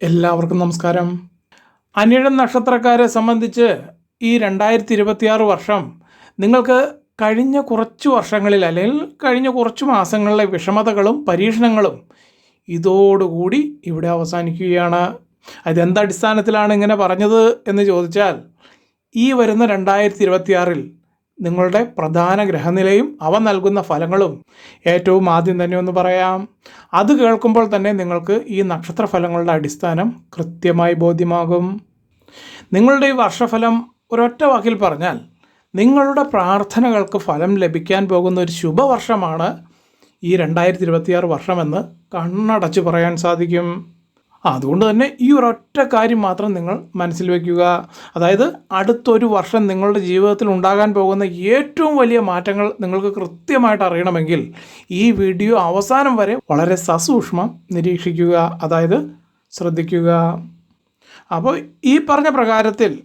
എല്ലാവർക്കും നമസ്കാരം. അനിഴം നക്ഷത്രക്കാരെ സംബന്ധിച്ച് ഈ രണ്ടായിരത്തി ഇരുപത്തിയാറ് വർഷം നിങ്ങൾക്ക് കഴിഞ്ഞ കുറച്ച് വർഷങ്ങളിൽ അല്ലെങ്കിൽ കഴിഞ്ഞ കുറച്ച് മാസങ്ങളിലെ വിഷമതകളും പരീക്ഷണങ്ങളും ഇതോടുകൂടി ഇവിടെ അവസാനിക്കുകയാണ്. അതെന്ത് അടിസ്ഥാനത്തിലാണ് ഇങ്ങനെ പറഞ്ഞത് എന്ന് ചോദിച്ചാൽ ഈ വരുന്ന രണ്ടായിരത്തി ഇരുപത്തിയാറിൽ നിങ്ങളുടെ പ്രധാന ഗ്രഹനിലയും അവ നൽകുന്ന ഫലങ്ങളും ഏറ്റവും ആദ്യം തന്നെ ഒന്ന് പറയാം. അത് കേൾക്കുമ്പോൾ തന്നെ നിങ്ങൾക്ക് ഈ നക്ഷത്ര ഫലങ്ങളുടെ അടിസ്ഥാനം കൃത്യമായി ബോധ്യമാകും. നിങ്ങളുടെ ഈ വർഷഫലം ഒരൊറ്റ വാക്കിൽ പറഞ്ഞാൽ നിങ്ങളുടെ പ്രാർത്ഥനകൾക്ക് ഫലം ലഭിക്കാൻ പോകുന്ന ഒരു ശുഭവർഷമാണ് ഈ രണ്ടായിരത്തി ഇരുപത്തിയാറ് വർഷമെന്ന് കണ്ണടച്ച് പറയാൻ സാധിക്കും. അതുകൊണ്ട് തന്നെ ഈ ഒരൊറ്റ കാര്യം മാത്രം നിങ്ങൾ മനസ്സിൽ വയ്ക്കുക. അതായത് അടുത്തൊരു വർഷം നിങ്ങളുടെ ജീവിതത്തിൽ ഉണ്ടാകാൻ പോകുന്ന ഏറ്റവും വലിയ മാറ്റങ്ങൾ നിങ്ങൾക്ക് കൃത്യമായിട്ട് അറിയണമെങ്കിൽ ഈ വീഡിയോ അവസാനം വരെ വളരെ സസൂക്ഷ്മം നിരീക്ഷിക്കുക. അതായത് ശ്രദ്ധിക്കുക. അപ്പോൾ ഈ പറഞ്ഞ പ്രകാരത്തിൽ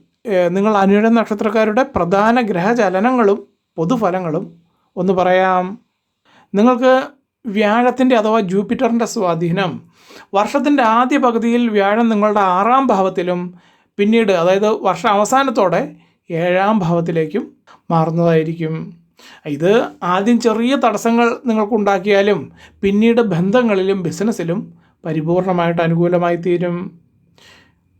നിങ്ങൾ അനുര നക്ഷത്രക്കാരുടെ പ്രധാന ഗ്രഹചലനങ്ങളും പൊതുഫലങ്ങളും ഒന്ന് പറയാം. നിങ്ങൾക്ക് വ്യാഴത്തിന്റെ അഥവാ ജൂപ്പിറ്ററിന്റെ സ്വാധീനം വർഷത്തിന്റെ ആദ്യ പകുതിയിൽ വ്യാഴം നിങ്ങളുടെ ആറാം ഭാവത്തിലും പിന്നീട് അതായത് വർഷ അവസാനത്തോടെ ഏഴാം ഭാവത്തിലേക്കും മാറുന്നതായിരിക്കും. ഇത് ആദ്യം ചെറിയ തടസ്സങ്ങൾ നിങ്ങൾക്കുണ്ടാക്കിയാലും പിന്നീട് ബന്ധങ്ങളിലും ബിസിനസ്സിലും പരിപൂർണമായിട്ട് അനുകൂലമായി തീരും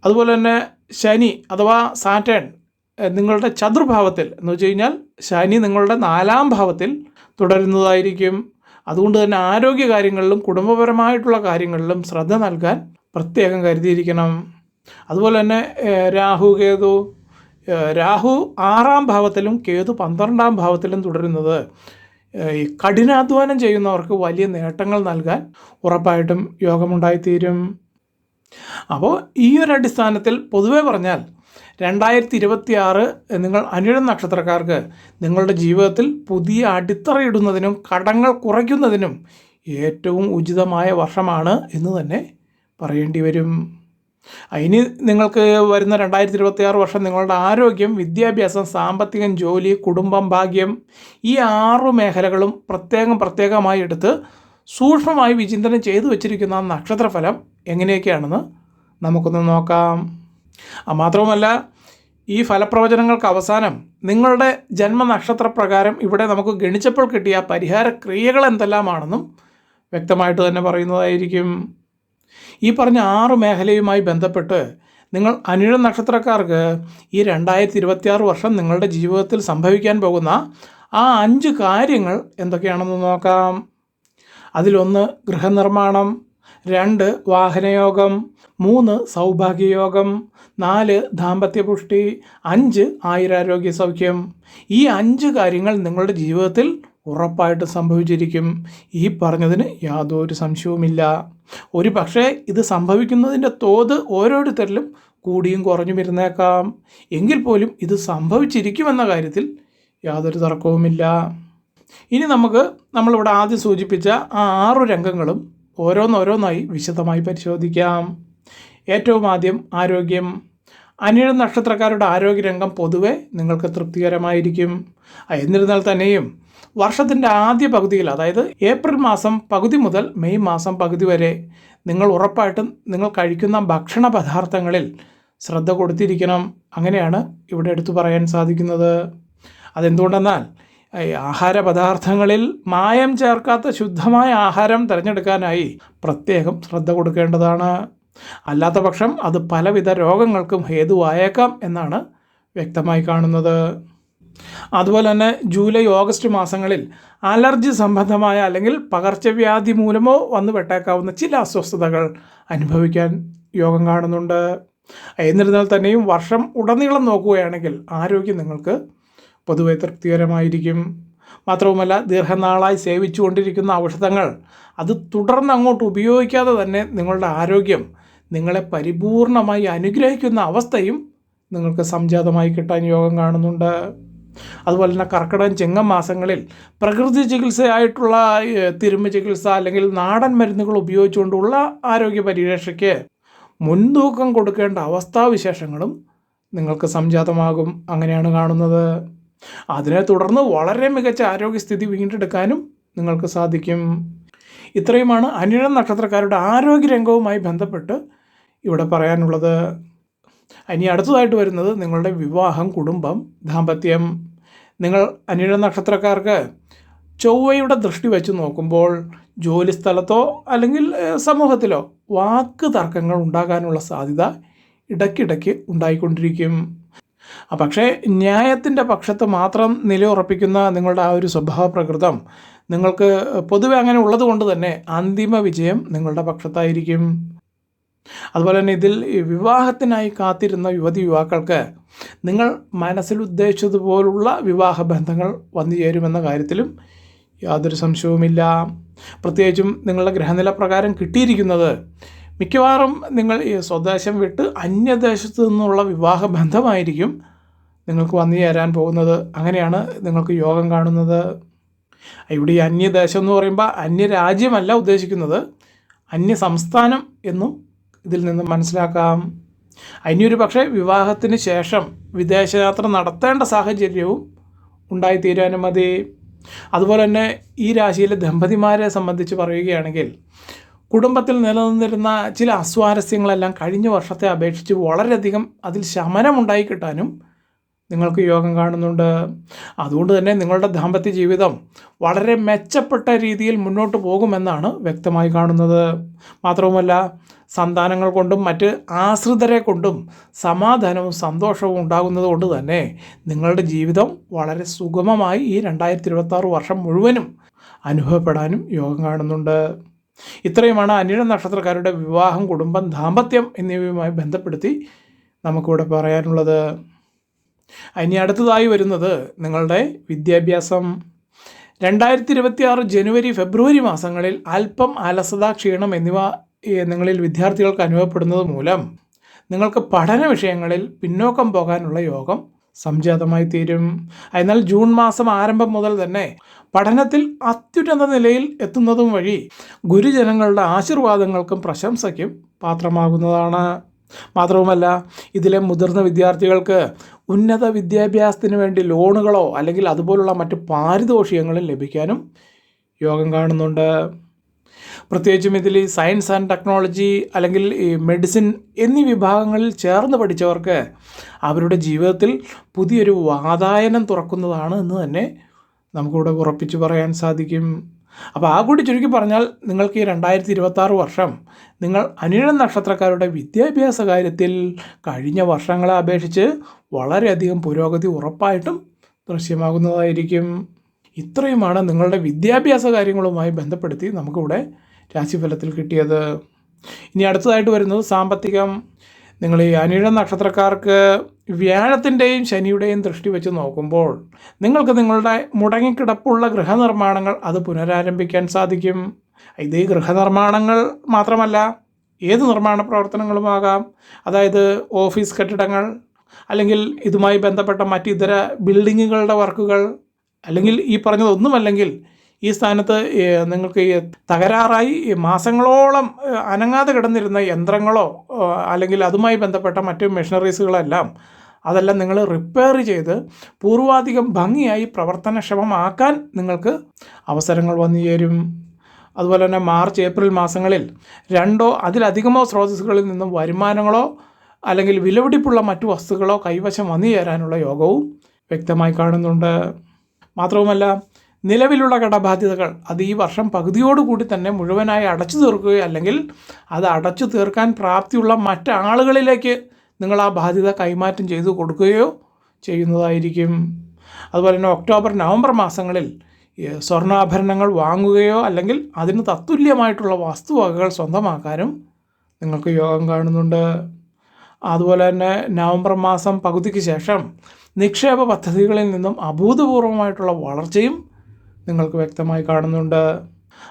അതുപോലെ തന്നെ ശനി അഥവാ സാറ്റേൺ നിങ്ങളുടെ ചതുർഭാവത്തിൽ എന്ന് വെച്ച് കഴിഞ്ഞാൽ ശനി നിങ്ങളുടെ നാലാം ഭാവത്തിൽ തുടരുന്നതായിരിക്കും. അതുകൊണ്ട് തന്നെ ആരോഗ്യ കാര്യങ്ങളിലും കുടുംബപരമായിട്ടുള്ള കാര്യങ്ങളിലും ശ്രദ്ധ നൽകാൻ പ്രത്യേകം കരുതിയിരിക്കണം. അതുപോലെ തന്നെ രാഹു കേതു രാഹു ആറാം ഭാവത്തിലും കേതു പന്ത്രണ്ടാം ഭാവത്തിലും തുടരുന്നത്. ഈ കഠിനാധ്വാനം ചെയ്യുന്നവർക്ക് വലിയ നേട്ടങ്ങൾ നൽകാൻ ഉറപ്പായിട്ടും യോഗമുണ്ടായിത്തീരും അപ്പോൾ ഈ ഒരു അടിസ്ഥാനത്തിൽ പൊതുവെ പറഞ്ഞാൽ രണ്ടായിരത്തി ഇരുപത്തി ആറ് നിങ്ങൾ അനിഴം നക്ഷത്രക്കാർക്ക് നിങ്ങളുടെ ജീവിതത്തിൽ പുതിയ അടിത്തറയിടുന്നതിനും കടങ്ങൾ കുറയ്ക്കുന്നതിനും ഏറ്റവും ഉചിതമായ വർഷമാണ് എന്ന് തന്നെ പറയേണ്ടി വരും. അതിന് നിങ്ങൾക്ക് വരുന്ന രണ്ടായിരത്തി ഇരുപത്തി ആറ് വർഷം നിങ്ങളുടെ ആരോഗ്യം വിദ്യാഭ്യാസം സാമ്പത്തികം ജോലി കുടുംബം ഭാഗ്യം ഈ ആറു മേഖലകളും പ്രത്യേകം പ്രത്യേകമായി എടുത്ത് സൂക്ഷ്മമായി വിചിന്തനം ചെയ്തു വച്ചിരിക്കുന്ന നക്ഷത്രഫലം എങ്ങനെയൊക്കെയാണെന്ന് നമുക്കൊന്ന് നോക്കാം. മാത്രവുമല്ല ഈ ഫലപ്രവചനങ്ങൾക്ക് അവസാനം നിങ്ങളുടെ ജന്മനക്ഷത്ര പ്രകാരം ഇവിടെ നമുക്ക് ഗണിച്ചപ്പോൾ കിട്ടിയ പരിഹാര ക്രിയകൾ എന്തെല്ലാമാണെന്നും വ്യക്തമായിട്ട് തന്നെ പറയുന്നതായിരിക്കും. ഈ പറഞ്ഞ ആറ് മേഖലയുമായി ബന്ധപ്പെട്ട് നിങ്ങൾ അനിഴ നക്ഷത്രക്കാർക്ക് ഈ രണ്ടായിരത്തി ഇരുപത്തിയാറ് വർഷം നിങ്ങളുടെ ജീവിതത്തിൽ സംഭവിക്കാൻ പോകുന്ന ആ അഞ്ച് കാര്യങ്ങൾ എന്തൊക്കെയാണെന്ന് നോക്കാം. അതിലൊന്ന് ഗൃഹനിർമ്മാണം രണ്ട് വാഹനയോഗം മൂന്ന് സൗഭാഗ്യയോഗം നാല് ദാമ്പത്യപുഷ്ടി അഞ്ച് ആയുരാരോഗ്യ സൗഖ്യം. ഈ അഞ്ച് കാര്യങ്ങൾ നിങ്ങളുടെ ജീവിതത്തിൽ ഉറപ്പായിട്ട് സംഭവിച്ചിരിക്കും. ഈ പറഞ്ഞതിന് യാതൊരു സംശയവുമില്ല. ഒരു പക്ഷേ ഇത് സംഭവിക്കുന്നതിന്റെ തോത് ഓരോരുത്തരിലും കൂടിയും കുറഞ്ഞു വരുന്നേക്കാം എങ്കിൽ പോലും ഇത് സംഭവിച്ചിരിക്കുമെന്ന കാര്യത്തിൽ യാതൊരു തർക്കവുമില്ല. ഇനി നമുക്ക് നമ്മളിവിടെ ആദ്യം സൂചിപ്പിച്ച ആ ആറു രംഗങ്ങളും ഓരോന്നോരോന്നായി വിശദമായി പരിശോധിക്കാം. ഏറ്റവും ആദ്യം ആരോഗ്യം. അനിഴ നക്ഷത്രക്കാരുടെ ആരോഗ്യരംഗം പൊതുവെ നിങ്ങൾക്ക് തൃപ്തികരമായിരിക്കും. എന്നിരുന്നാൽ തന്നെയും വർഷത്തിന്റെ ആദ്യ പകുതിയിൽ അതായത് ഏപ്രിൽ മാസം പകുതി മുതൽ മെയ് മാസം പകുതി വരെ നിങ്ങൾ ഉറപ്പായിട്ടും നിങ്ങൾ കഴിക്കുന്ന ഭക്ഷണ പദാർത്ഥങ്ങളിൽ ശ്രദ്ധ കൊടുത്തിരിക്കണം. അങ്ങനെയാണ് ഇവിടെ എടുത്തു പറയാൻ സാധിക്കുന്നത്. അതെന്തുകൊണ്ടെന്നാൽ ആഹാര പദാർത്ഥങ്ങളിൽ മായം ചേർക്കാത്ത ശുദ്ധമായ ആഹാരം തിരഞ്ഞെടുക്കാനായി പ്രത്യേകം ശ്രദ്ധ കൊടുക്കേണ്ടതാണ്. അല്ലാത്ത പക്ഷം അത് പലവിധ രോഗങ്ങൾക്കും ഹേതുവായേക്കാം എന്നാണ് വ്യക്തമായി കാണുന്നത്. അതുപോലെ തന്നെ ജൂലൈ ഓഗസ്റ്റ് മാസങ്ങളിൽ അലർജി സംബന്ധമായ അല്ലെങ്കിൽ പകർച്ചവ്യാധി മൂലമോ വന്നു പെട്ടേക്കാവുന്ന ചില അസ്വസ്ഥതകൾ അനുഭവിക്കാൻ യോഗം കാണുന്നുണ്ട്. എന്നിരുന്നാൽ തന്നെയും വർഷം ഉടനീളം നോക്കുകയാണെങ്കിൽ ആരോഗ്യം നിങ്ങൾക്ക് പൊതുവെ തൃപ്തികരമായിരിക്കും. മാത്രവുമല്ല ദീർഘനാളായി സേവിച്ചുകൊണ്ടിരിക്കുന്ന ഔഷധങ്ങൾ അത് തുടർന്ന് അങ്ങോട്ട് ഉപയോഗിക്കാതെ തന്നെ നിങ്ങളുടെ ആരോഗ്യം നിങ്ങളെ പരിപൂർണമായി അനുഗ്രഹിക്കുന്ന അവസ്ഥയും നിങ്ങൾക്ക് സംജാതമായി കിട്ടാൻ യോഗം കാണുന്നുണ്ട്. അതുപോലെ തന്നെ കർക്കിടകം ചിങ്ങം മാസങ്ങളിൽ പ്രകൃതി ചികിത്സയായിട്ടുള്ള തിരുമ്മ ചികിത്സ അല്ലെങ്കിൽ നാടൻ മരുന്നുകൾ ഉപയോഗിച്ചുകൊണ്ടുള്ള ആരോഗ്യ പരിരക്ഷയ്ക്ക് മുൻതൂക്കം കൊടുക്കേണ്ട അവസ്ഥാവിശേഷങ്ങളും നിങ്ങൾക്ക് സംജാതമാകും. അങ്ങനെയാണ് കാണുന്നത്. അതിനെ തുടർന്ന് വളരെ മികച്ച ആരോഗ്യസ്ഥിതി വീണ്ടെടുക്കാനും നിങ്ങൾക്ക് സാധിക്കും. ഇത്രയുമാണ് അനിഴം നക്ഷത്രക്കാരുടെ ആരോഗ്യരംഗവുമായി ബന്ധപ്പെട്ട് ഇവിടെ പറയാനുള്ളത് ഇനി അടുത്തതായിട്ട് വരുന്നത് നിങ്ങളുടെ വിവാഹം കുടുംബം ദാമ്പത്യം. നിങ്ങൾ അനിഴ നക്ഷത്രക്കാർക്ക് ചൊവ്വയുടെ ദൃഷ്ടി വെച്ച് നോക്കുമ്പോൾ ജോലി സ്ഥലത്തോ അല്ലെങ്കിൽ സമൂഹത്തിലോ വാക്ക് തർക്കങ്ങൾ ഉണ്ടാകാനുള്ള സാധ്യത ഇടയ്ക്കിടയ്ക്ക് ഉണ്ടായിക്കൊണ്ടിരിക്കും. പക്ഷേ ന്യായത്തിന്റെ പക്ഷത്ത് മാത്രം നിലയുറപ്പിക്കുന്ന നിങ്ങളുടെ ആ ഒരു സ്വഭാവ പ്രകൃതം നിങ്ങൾക്ക് പൊതുവെ അങ്ങനെ ഉള്ളത് കൊണ്ട് തന്നെ അന്തിമ വിജയം നിങ്ങളുടെ പക്ഷത്തായിരിക്കും. അതുപോലെ തന്നെ ഇതിൽ വിവാഹത്തിനായി കാത്തിരുന്ന യുവതി യുവാക്കൾക്ക് നിങ്ങൾ മനസ്സിൽ ഉദ്ദേശിച്ചതുപോലുള്ള വിവാഹ ബന്ധങ്ങൾ വന്നു ചേരുമെന്ന കാര്യത്തിലും യാതൊരു സംശയവുമില്ല. പ്രത്യേകിച്ചും നിങ്ങളുടെ ഗ്രഹനില പ്രകാരം കിട്ടിയിരിക്കുന്നത് മിക്കവാറും നിങ്ങൾ ഈ സ്വദേശം വിട്ട് അന്യദേശത്തു നിന്നുള്ള വിവാഹ ബന്ധമായിരിക്കും നിങ്ങൾക്ക് വന്നു ചേരാൻ പോകുന്നത്. അങ്ങനെയാണ് നിങ്ങൾക്ക് യോഗം കാണുന്നത്. ഇവിടെ ഈ അന്യദേശം എന്ന് പറയുമ്പോൾ അന്യരാജ്യമല്ല ഉദ്ദേശിക്കുന്നത്. അന്യ സംസ്ഥാനം എന്നും ഇതിൽ നിന്ന് മനസ്സിലാക്കാം. അതിനൊരു പക്ഷേ വിവാഹത്തിന് ശേഷം വിദേശയാത്ര നടത്തേണ്ട സാഹചര്യവും ഉണ്ടായിത്തീരാനും മതി. അതുപോലെ തന്നെ ഈ രാശിയിലെ ദമ്പതിമാരെ സംബന്ധിച്ച് പറയുകയാണെങ്കിൽ കുടുംബത്തിൽ നിലനിന്നിരുന്ന ചില അസ്വാരസ്യങ്ങളെല്ലാം കഴിഞ്ഞ വർഷത്തെ അപേക്ഷിച്ച് വളരെയധികം അതിൽ ശമനമുണ്ടായി കിട്ടാനും നിങ്ങൾക്ക് യോഗം കാണുന്നുണ്ട്. അതുകൊണ്ട് തന്നെ നിങ്ങളുടെ ദാമ്പത്യ ജീവിതം വളരെ മെച്ചപ്പെട്ട രീതിയിൽ മുന്നോട്ട് പോകുമെന്നാണ് വ്യക്തമായി കാണുന്നത്. മാത്രവുമല്ല സന്താനങ്ങൾ കൊണ്ടും മറ്റ് ആശ്രിതരെ കൊണ്ടും സമാധാനവും സന്തോഷവും ഉണ്ടാകുന്നത് കൊണ്ട് തന്നെ നിങ്ങളുടെ ജീവിതം വളരെ സുഗമമായി ഈ രണ്ടായിരത്തി ഇരുപത്താറ് വർഷം മുഴുവനും അനുഭവപ്പെടാനും യോഗം കാണുന്നുണ്ട്. ഇത്രയുമാണ് അനിഴ നക്ഷത്രക്കാരുടെ വിവാഹം കുടുംബം ദാമ്പത്യം എന്നിവയുമായി ബന്ധപ്പെടുത്തി നമുക്കിവിടെ പറയാനുള്ളത്. ഇനി അടുത്തതായി വരുന്നത് നിങ്ങളുടെ വിദ്യാഭ്യാസം. രണ്ടായിരത്തി ഇരുപത്തി ആറ് ജനുവരി ഫെബ്രുവരി മാസങ്ങളിൽ അല്പം അലസത ക്ഷീണം എന്നിവ നിങ്ങളിൽ വിദ്യാർത്ഥികൾക്ക് അനുഭവപ്പെടുന്നത് മൂലം നിങ്ങൾക്ക് പഠന വിഷയങ്ങളിൽ പിന്നോക്കം പോകാനുള്ള യോഗം സംജാതമായി തീരും. എന്നാൽ ജൂൺ മാസം ആരംഭം മുതൽ തന്നെ പഠനത്തിൽ അത്യുന്നത നിലയിൽ എത്തുന്നതും വഴി ഗുരുജനങ്ങളുടെ ആശീർവാദങ്ങൾക്കും പ്രശംസയ്ക്കും പാത്രമാകുന്നതാണ്. മാത്രവുമല്ല ഇതിലെ മുതിർന്ന വിദ്യാർത്ഥികൾക്ക് ഉന്നത വിദ്യാഭ്യാസത്തിന് വേണ്ടി ലോണുകളോ അല്ലെങ്കിൽ അതുപോലുള്ള മറ്റ് പാരിതോഷികങ്ങളും ലഭിക്കാനും യോഗം കാണുന്നുണ്ട്. പ്രത്യേകിച്ചും ഇതിൽ സയൻസ് ആൻഡ് ടെക്നോളജി അല്ലെങ്കിൽ ഈ മെഡിസിൻ എന്നീ വിഭാഗങ്ങളിൽ ചേർന്ന് പഠിച്ചവർക്ക് അവരുടെ ജീവിതത്തിൽ പുതിയൊരു വാതായനം തുറക്കുന്നതാണ് എന്ന് തന്നെ നമുക്കിവിടെ ഉറപ്പിച്ച് പറയാൻ സാധിക്കും. അപ്പോൾ ആ കൂടി ചുരുക്കി പറഞ്ഞാൽ നിങ്ങൾക്ക് ഈ രണ്ടായിരത്തി ഇരുപത്താറ് വർഷം നിങ്ങൾ അനിഴം നക്ഷത്രക്കാരുടെ വിദ്യാഭ്യാസ കാര്യത്തിൽ കഴിഞ്ഞ വർഷങ്ങളെ അപേക്ഷിച്ച് വളരെയധികം പുരോഗതി ഉറപ്പായിട്ടും ദൃശ്യമാകുന്നതായിരിക്കും. ഇത്രയുമാണ് നിങ്ങളുടെ വിദ്യാഭ്യാസ കാര്യങ്ങളുമായി ബന്ധപ്പെടുത്തി നമുക്കിവിടെ രാശിഫലത്തിൽ കിട്ടിയത്. ഇനി അടുത്തതായിട്ട് വരുന്നത് സാമ്പത്തികം. നിങ്ങൾ ഈ അനിഴ നക്ഷത്രക്കാർക്ക് വ്യാഴത്തിന്റെയും ശനിയുടെയും ദൃഷ്ടി വെച്ച് നോക്കുമ്പോൾ നിങ്ങൾക്ക് നിങ്ങളുടെ മുടങ്ങിക്കിടപ്പുള്ള ഗൃഹനിർമ്മാണങ്ങൾ അത് പുനരാരംഭിക്കാൻ സാധിക്കും. ഇത് ഈ ഗൃഹനിർമ്മാണങ്ങൾ മാത്രമല്ല ഏത് നിർമ്മാണ പ്രവർത്തനങ്ങളുമാകാം അതായത് ഓഫീസ് കെട്ടിടങ്ങൾ അല്ലെങ്കിൽ ഇതുമായി ബന്ധപ്പെട്ട മറ്റിതര ബിൽഡിങ്ങുകളുടെ വർക്കുകൾ അല്ലെങ്കിൽ ഈ പറഞ്ഞതൊന്നുമല്ലെങ്കിൽ ഈ സ്ഥാനത്ത് നിങ്ങൾക്ക് ഈ തകരാറായി മാസങ്ങളോളം അനങ്ങാതെ കിടന്നിരുന്ന യന്ത്രങ്ങളോ അല്ലെങ്കിൽ അതുമായി ബന്ധപ്പെട്ട മറ്റ് മെഷീനറീസുകളെല്ലാം അതെല്ലാം നിങ്ങൾ റിപ്പയർ ചെയ്ത് പൂർവാധികം ഭംഗിയായി പ്രവർത്തനക്ഷമമാക്കാൻ നിങ്ങൾക്ക് അവസരങ്ങൾ വന്നു ചേരും. അതുപോലെ തന്നെ മാർച്ച് ഏപ്രിൽ മാസങ്ങളിൽ രണ്ടോ അതിലധികമോ സ്രോതസ്സുകളിൽ നിന്നും വരുമാനങ്ങളോ അല്ലെങ്കിൽ വിലപിടിപ്പുള്ള മറ്റു വസ്തുക്കളോ കൈവശം വന്നു ചേരാനുള്ള യോഗവും വ്യക്തമായി കാണുന്നുണ്ട്. മാത്രവുമല്ല നിലവിലുള്ള കടബാധ്യതകൾ അത് ഈ വർഷം പകുതിയോടുകൂടി തന്നെ മുഴുവനായി അടച്ചു തീർക്കുകയോ അല്ലെങ്കിൽ അത് അടച്ചു തീർക്കാൻ പ്രാപ്തിയുള്ള മറ്റാളുകളിലേക്ക് നിങ്ങൾ ആ ബാധ്യത കൈമാറ്റം ചെയ്തു കൊടുക്കുകയോ ചെയ്യുന്നതായിരിക്കും. അതുപോലെ തന്നെ ഒക്ടോബർ നവംബർ മാസങ്ങളിൽ സ്വർണാഭരണങ്ങൾ വാങ്ങുകയോ അല്ലെങ്കിൽ അതിന് തത്തുല്യമായിട്ടുള്ള വസ്തുവകകൾ സ്വന്തമാക്കാനും നിങ്ങൾക്ക് യോഗം കാണുന്നുണ്ട്. അതുപോലെ തന്നെ നവംബർ മാസം പകുതിക്ക് ശേഷം നിക്ഷേപ പദ്ധതികളിൽ നിന്നും അഭൂതപൂർവമായിട്ടുള്ള വളർച്ചയും നിങ്ങൾക്ക് വ്യക്തമായി കാണുന്നുണ്ട്.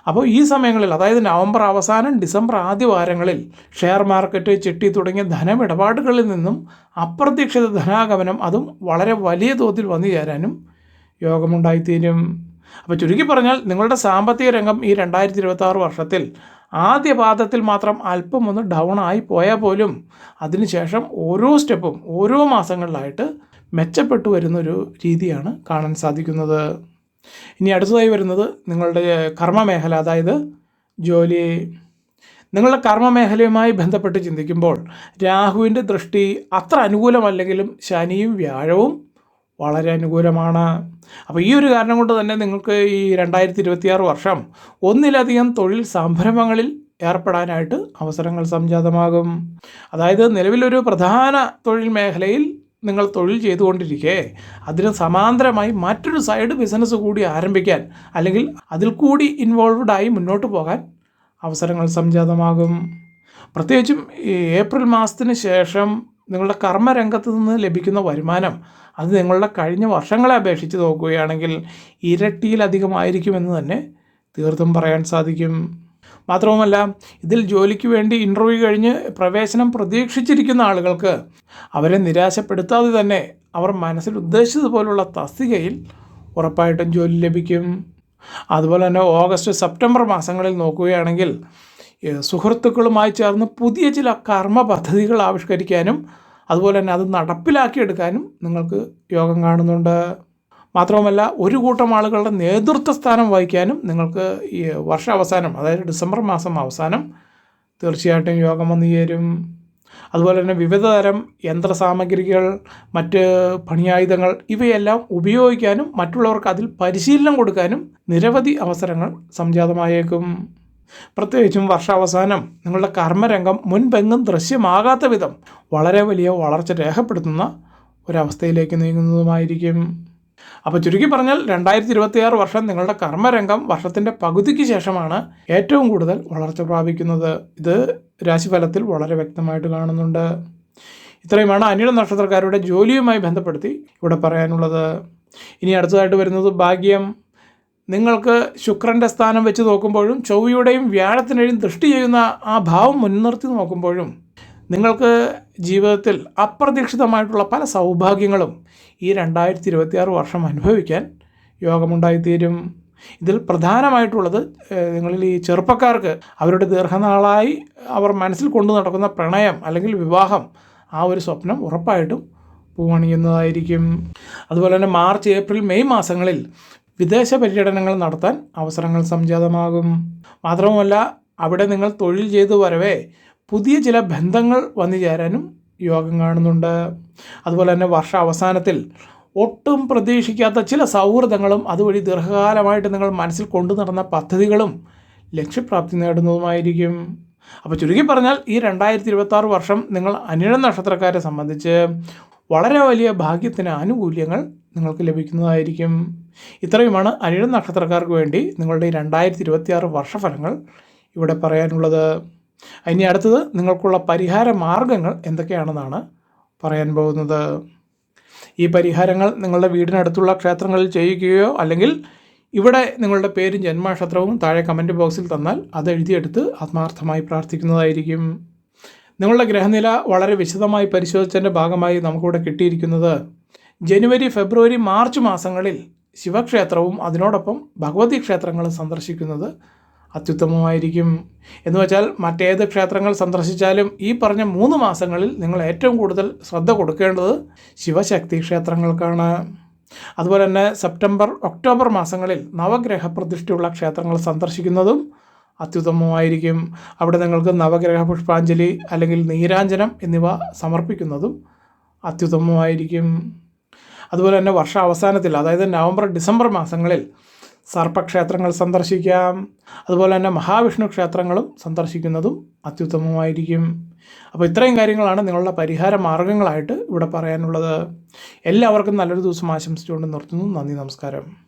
അപ്പോൾ ഈ സമയങ്ങളിൽ അതായത് നവംബർ അവസാനം ഡിസംബർ ആദ്യ വാരങ്ങളിൽ ഷെയർ മാർക്കറ്റ് ചിട്ടി തുടങ്ങിയ ധനമിടപാടുകളിൽ നിന്നും അപ്രതീക്ഷിത ധനാഗമനം അതും വളരെ വലിയ തോതിൽ വന്നു ചേരാനും യോഗമുണ്ടായിത്തീരും. അപ്പോൾ ചുരുക്കി പറഞ്ഞാൽ നിങ്ങളുടെ സാമ്പത്തിക രംഗം ഈ രണ്ടായിരത്തി ഇരുപത്തി വർഷത്തിൽ ആദ്യ പാദത്തിൽ മാത്രം അല്പം ഒന്ന് ഡൗൺ ആയി പോയാൽ പോലും അതിനുശേഷം ഓരോ സ്റ്റെപ്പും ഓരോ മാസങ്ങളിലായിട്ട് മെച്ചപ്പെട്ടു വരുന്നൊരു രീതിയാണ് കാണാൻ സാധിക്കുന്നത്. ഇനി അടുത്തതായി വരുന്നത് നിങ്ങളുടെ കർമ്മ മേഖല അതായത് ജോലി. നിങ്ങളുടെ കർമ്മമേഖലയുമായി ബന്ധപ്പെട്ട് ചിന്തിക്കുമ്പോൾ രാഹുവിന്റെ ദൃഷ്ടി അത്ര അനുകൂലമല്ലെങ്കിലും ശനിയും വ്യാഴവും വളരെ അനുകൂലമാണ്. അപ്പോൾ ഈ ഒരു കാരണം കൊണ്ട് തന്നെ നിങ്ങൾക്ക് ഈ രണ്ടായിരത്തി ഇരുപത്തിയാറ് വർഷം ഒന്നിലധികം തൊഴിൽ സംരംഭങ്ങളിൽ ഏർപ്പെടാനായിട്ട് അവസരങ്ങൾ സംജാതമാകും. അതായത് നിലവിലൊരു പ്രധാന തൊഴിൽ മേഖലയിൽ നിങ്ങൾ തൊഴിൽ ചെയ്തുകൊണ്ടിരിക്കെ അതിന് സമാന്തരമായി മറ്റൊരു സൈഡ് ബിസിനസ് കൂടി ആരംഭിക്കാൻ അല്ലെങ്കിൽ അതിൽ കൂടി ഇൻവോൾവ്ഡായി മുന്നോട്ട് പോകാൻ അവസരങ്ങൾ സംജാതമാകും. പ്രത്യേകിച്ചും ഏപ്രിൽ മാസത്തിന് ശേഷം നിങ്ങളുടെ കർമ്മരംഗത്ത് നിന്ന് ലഭിക്കുന്ന വരുമാനം അത് നിങ്ങളുടെ കഴിഞ്ഞ വർഷങ്ങളെ അപേക്ഷിച്ച് നോക്കുകയാണെങ്കിൽ ഇരട്ടിയിലധികമായിരിക്കുമെന്ന് തന്നെ തീർത്തും പറയാൻ സാധിക്കും. മാത്രവുമല്ല ഇതിൽ ജോലിക്ക് വേണ്ടി ഇന്റർവ്യൂ കഴിഞ്ഞ് പ്രവേശനം പ്രതീക്ഷിച്ചിരിക്കുന്ന ആളുകൾക്ക് അവരെ നിരാശപ്പെടുത്താതെ തന്നെ അവർ മനസ്സിൽ ഉദ്ദേശിച്ചതുപോലുള്ള തസ്തികയിൽ ഉറപ്പായിട്ടും ജോലി ലഭിക്കും. അതുപോലെ തന്നെ ഓഗസ്റ്റ് സെപ്റ്റംബർ മാസങ്ങളിൽ നോക്കുകയാണെങ്കിൽ സുഹൃത്തുക്കളുമായി ചേർന്ന് പുതിയ ചില കർമ്മ പദ്ധതികൾ ആവിഷ്കരിക്കാനും അതുപോലെ തന്നെ അത് നടപ്പിലാക്കിയെടുക്കാനും നിങ്ങൾക്ക് യോഗം കാണുന്നുണ്ട്. മാത്രവുമല്ല ഒരു കൂട്ടം ആളുകളുടെ നേതൃത്വ സ്ഥാനം വഹിക്കാനും നിങ്ങൾക്ക് ഈ വർഷാവസാനം അതായത് ഡിസംബർ മാസം അവസാനം തീർച്ചയായിട്ടും യോഗം വന്നു ചേരും അതുപോലെ തന്നെ വിവിധ തരം യന്ത്ര സാമഗ്രികൾ മറ്റ് പണിയായുധങ്ങൾ ഇവയെല്ലാം ഉപയോഗിക്കാനും മറ്റുള്ളവർക്ക് അതിൽ പരിശീലനം കൊടുക്കാനും നിരവധി അവസരങ്ങൾ സംജാതമായേക്കും. പ്രത്യേകിച്ചും വർഷാവസാനം നിങ്ങളുടെ കർമ്മരംഗം മുൻപെങ്ങും ദൃശ്യമാകാത്ത വിധം വളരെ വലിയ വളർച്ച രേഖപ്പെടുത്തുന്ന ഒരവസ്ഥയിലേക്ക് നീങ്ങുന്നതുമായിരിക്കും. അപ്പോൾ ചുരുക്കി പറഞ്ഞാൽ രണ്ടായിരത്തി ഇരുപത്തിയാറ് വർഷം നിങ്ങളുടെ കർമ്മരംഗം വർഷത്തിന്റെ പകുതിക്ക് ശേഷമാണ് ഏറ്റവും കൂടുതൽ വളർച്ച പ്രാപിക്കുന്നത്. ഇത് രാശിഫലത്തിൽ വളരെ വ്യക്തമായിട്ട് കാണുന്നുണ്ട്. ഇത്രയുമാണ് അനിഴ നക്ഷത്രക്കാരുടെ ജോലിയുമായി ബന്ധപ്പെടുത്തി ഇവിടെ പറയാനുള്ളത്. ഇനി അടുത്തതായിട്ട് വരുന്നത് ഭാഗ്യം. നിങ്ങൾക്ക് ശുക്രന്റെ സ്ഥാനം വെച്ച് നോക്കുമ്പോഴും ചൊവ്വയുടെയും വ്യാഴത്തിന്റെയും ദൃഷ്ടി ചെയ്യുന്ന ആ ഭാവം മുൻനിർത്തി നോക്കുമ്പോഴും നിങ്ങൾക്ക് ജീവിതത്തിൽ അപ്രതീക്ഷിതമായിട്ടുള്ള പല സൗഭാഗ്യങ്ങളും ഈ രണ്ടായിരത്തി ഇരുപത്തിയാറ് വർഷം അനുഭവിക്കാൻ യോഗമുണ്ടായിത്തീരും. ഇതിൽ പ്രധാനമായിട്ടുള്ളത് നിങ്ങളിൽ ഈ ചെറുപ്പക്കാർക്ക് അവരുടെ ദീർഘനാളായി അവർ മനസ്സിൽ കൊണ്ടു നടക്കുന്ന പ്രണയം അല്ലെങ്കിൽ വിവാഹം ആ ഒരു സ്വപ്നം ഉറപ്പായിട്ടും പൂവണിയുന്നതായിരിക്കും. അതുപോലെ തന്നെ മാർച്ച് ഏപ്രിൽ മെയ് മാസങ്ങളിൽ വിദേശ പര്യടനങ്ങൾ നടത്താൻ അവസരങ്ങൾ സംജാതമാകും. മാത്രവുമല്ല അവിടെ നിങ്ങൾ തൊഴിൽ ചെയ്തു വരവേ പുതിയ ചില ബന്ധങ്ങൾ വന്നു ചേരാനും യോഗം കാണുന്നുണ്ട്. അതുപോലെ തന്നെ വർഷ അവസാനത്തിൽ ഒട്ടും പ്രതീക്ഷിക്കാത്ത ചില സൗഹൃദങ്ങളും അതുവഴി ദീർഘകാലമായിട്ട് നിങ്ങൾ മനസ്സിൽ കൊണ്ടു നടന്ന പദ്ധതികളും ലക്ഷ്യപ്രാപ്തി നേടുന്നതുമായിരിക്കും. അപ്പോൾ ചുരുക്കി പറഞ്ഞാൽ ഈ രണ്ടായിരത്തി ഇരുപത്താറ് വർഷം നിങ്ങൾ അനിഴ നക്ഷത്രക്കാരെ സംബന്ധിച്ച് വളരെ വലിയ ഭാഗ്യത്തിന് ആനുകൂല്യങ്ങൾ നിങ്ങൾക്ക് ലഭിക്കുന്നതായിരിക്കും. ഇത്രയുമാണ് അനിഴ നക്ഷത്രക്കാർക്ക് വേണ്ടി നിങ്ങളുടെ രണ്ടായിരത്തി ഇരുപത്തിയാറ് വർഷഫലങ്ങൾ ഇവിടെ പറയാനുള്ളത്. ഇനി അടുത്തത് നിങ്ങൾക്കുള്ള പരിഹാര മാർഗങ്ങൾ എന്തൊക്കെയാണെന്നാണ് പറയാൻ പോകുന്നത്. ഈ പരിഹാരങ്ങൾ നിങ്ങളുടെ വീടിനടുത്തുള്ള ക്ഷേത്രങ്ങളിൽ ചെയ്യുകയോ അല്ലെങ്കിൽ ഇവിടെ നിങ്ങളുടെ പേരും ജന്മനക്ഷത്രവും താഴെ കമന്റ് ബോക്സിൽ തന്നാൽ അത് എഴുതിയെടുത്ത് ആത്മാർത്ഥമായി പ്രാർത്ഥിക്കുന്നതായിരിക്കും. നിങ്ങളുടെ ഗ്രഹനില വളരെ വിശദമായി പരിശോധിച്ചതിന്റെ ഭാഗമായി നമുക്കിവിടെ കിട്ടിയിരിക്കുന്നത് ജനുവരി ഫെബ്രുവരി മാർച്ച് മാസങ്ങളിൽ ശിവക്ഷേത്രവും അതിനോടൊപ്പം ഭഗവതി ക്ഷേത്രങ്ങളും സന്ദർശിക്കുന്നത് അത്യുത്തമമായിരിക്കും. എന്ന് വെച്ചാൽ മറ്റേത് ക്ഷേത്രങ്ങൾ സന്ദർശിച്ചാലും ഈ പറഞ്ഞ മൂന്ന് മാസങ്ങളിൽ നിങ്ങൾ ഏറ്റവും കൂടുതൽ ശ്രദ്ധ കൊടുക്കേണ്ടത് ശിവശക്തി ക്ഷേത്രങ്ങൾക്കാണ്. അതുപോലെ തന്നെ സെപ്റ്റംബർ ഒക്ടോബർ മാസങ്ങളിൽ നവഗ്രഹ പ്രതിഷ്ഠയുള്ള ക്ഷേത്രങ്ങൾ സന്ദർശിക്കുന്നതും അത്യുത്തമമായിരിക്കും. അവിടെ നിങ്ങൾക്ക് നവഗ്രഹ പുഷ്പാഞ്ജലി അല്ലെങ്കിൽ നീരാഞ്ജനം എന്നിവ സമർപ്പിക്കുന്നതും അത്യുത്തമമായിരിക്കും. അതുപോലെ തന്നെ വർഷ അവസാനത്തിൽ അതായത് നവംബർ ഡിസംബർ മാസങ്ങളിൽ സർപ്പക്ഷേത്രങ്ങൾ സന്ദർശിക്കാം. അതുപോലെ തന്നെ മഹാവിഷ്ണു ക്ഷേത്രങ്ങളും സന്ദർശിക്കുന്നതും അത്യുത്തമമായിരിക്കും. അപ്പോൾ ഇത്രയും കാര്യങ്ങളാണ് നിങ്ങളുടെ പരിഹാര മാർഗങ്ങളായിട്ട് ഇവിടെ പറയാനുള്ളത്. എല്ലാവർക്കും നല്ലൊരു ദിവസം ആശംസിച്ചുകൊണ്ട് നിർത്തുന്നു. നന്ദി നമസ്കാരം.